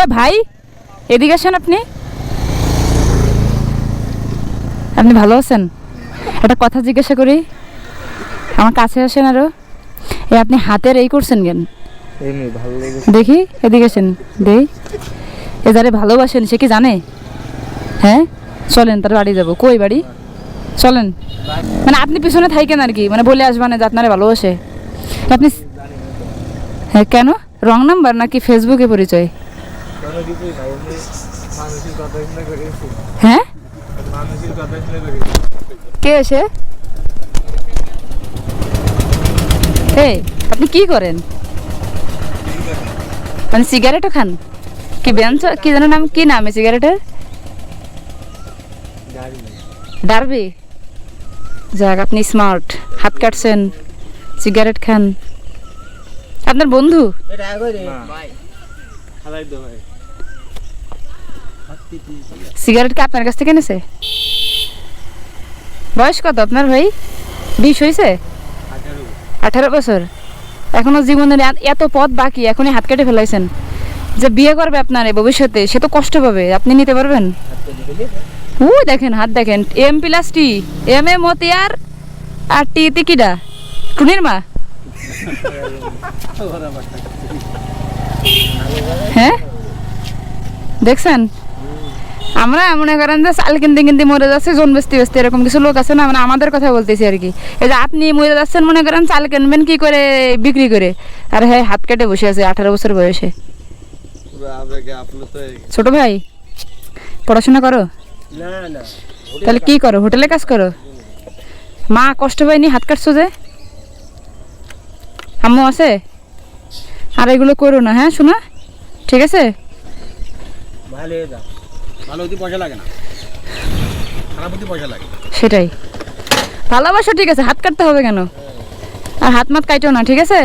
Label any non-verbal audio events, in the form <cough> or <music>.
এ ভাই এদিকে আসেন আপনি। আপনি ভালো আছেন? একটা কথা জিজ্ঞাসা করি। আমার কাছে আসেন আরও। এ আপনি হাতের এই করছেন কেন? দেখি এদিকে আসেন দেই। এ যারে ভালোবাসেন সে কি জানে? হ্যাঁ? চলেন তার বাড়ি যাব। কই বাড়ি? চলেন। মানে আপনি পিছনে থাকেন আর কি মানে বলে আসবেন যে আপনারা ভালোবাসে। আপনি হ্যাঁ কেন? রং নাম্বার নাকি ফেসবুকে পরিচয়? হ্যাঁ? কে এই আপনি কি করেন? মানে সিগারেটও খান? কি বেঞ্চ কি যেন নাম কি নামে সিগারেটের? ডারবি। যাক আপনি স্মার্ট হাত কাটছেন সিগারেট খান। আপনার বন্ধু? ভাই। সিগারেট কি আপনার কাছ থেকে এনেছে? বয়স কত আপনার ভাই? বিশ হয়েছে আঠারো। বছর। এখনও জীবনের এত- পথ বাকি এখনই হাত কেটে ফেলাইছেন। যে বিয়ে করবে আপনার ভবিষ্যতে সে তো কষ্ট পাবে। আপনি নিতে পারবেন? ও দেখেন হাত দেখেন। M plus T M A Matiar আর টি তিকিডা টুনির মা? <laughs> হ্যাঁ? দেখছেন? আমরা মনে করেন যে চাল কিনতে কিনতে মরে যাচ্ছে জন বেস্তি বেস্তি এরকম কিছু লোক আছে না মানে আমাদের কথা বলতেছি আর কি। এই যে আপনি মরে যাচ্ছেন মনে করেন চাল কিনবেন কি করে বিক্রি করে? আর হ্যাঁ হাত কেটে বসে আছে আঠারো বছর বয়সে। আবেগে ছোট ভাই পড়াশোনা করো? না না। তাহলে কি করো? হোটেলে কাজ করো? মা কষ্ট পায়নি হাত কাটছো যে? আম্মু আছে? আর এগুলো করো না হ্যাঁ শোনা। ঠিক আছে? ভালো সেটাই। ভালোবাসো ঠিক আছে, হাত কাটতে হবে কেন? আর হাত মাত কাটো না, ঠিক আছে?